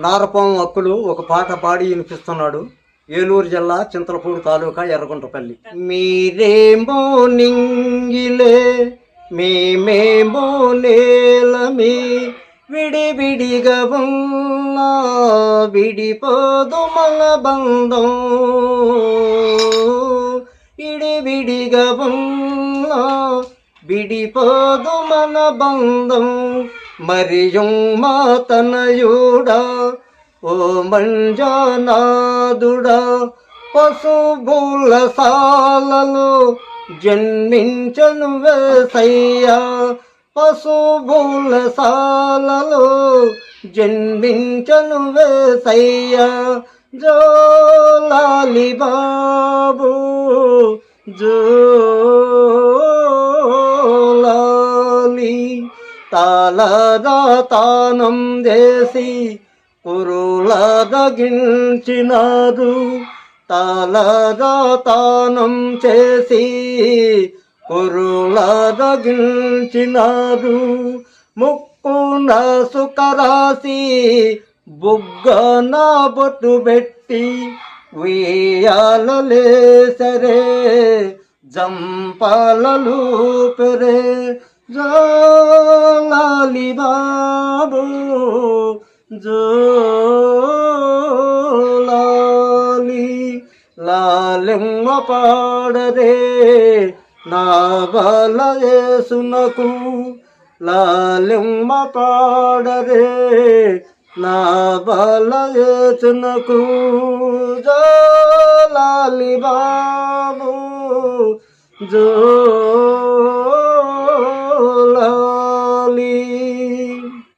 నారపం హక్కులు ఒక పాట పాడి వినిపిస్తున్నాడు. ఏలూరు జిల్లా చింతలపూడి తాలూకా ఎర్రగుంటపల్లి మీరేమో నింగిలే మేమేమో నేలమి విడివిడిగా ఉన్నా విడిపోదు మన బంధం. విడివిడిగా ఉన్నా విడిపోదు మన బంధం. మరియు మా తనయుడా ఓ మంజానాదుడా పశుభూల సాలలో జన్మించను వేసయ్యా. పశుభూల సాలలో జన్మించను వేసయ్యా. జోలాలి బాబు జోలాలి తాళదా తానం చేసి కురులదగించినారు తాళదా తానం చేసి కురులదగించినారు ముక్కున సుకరాసి బుగ్గన బొట్టు పెట్టి ఉయ్యాలలేసరే జంపాలలు పెరే. జా বলি বাবু জলি লাল পাড় রে না বলয়ে শুনকু লাল পাড় রে না বলয়ে শুনকু, জলালি বাবু জো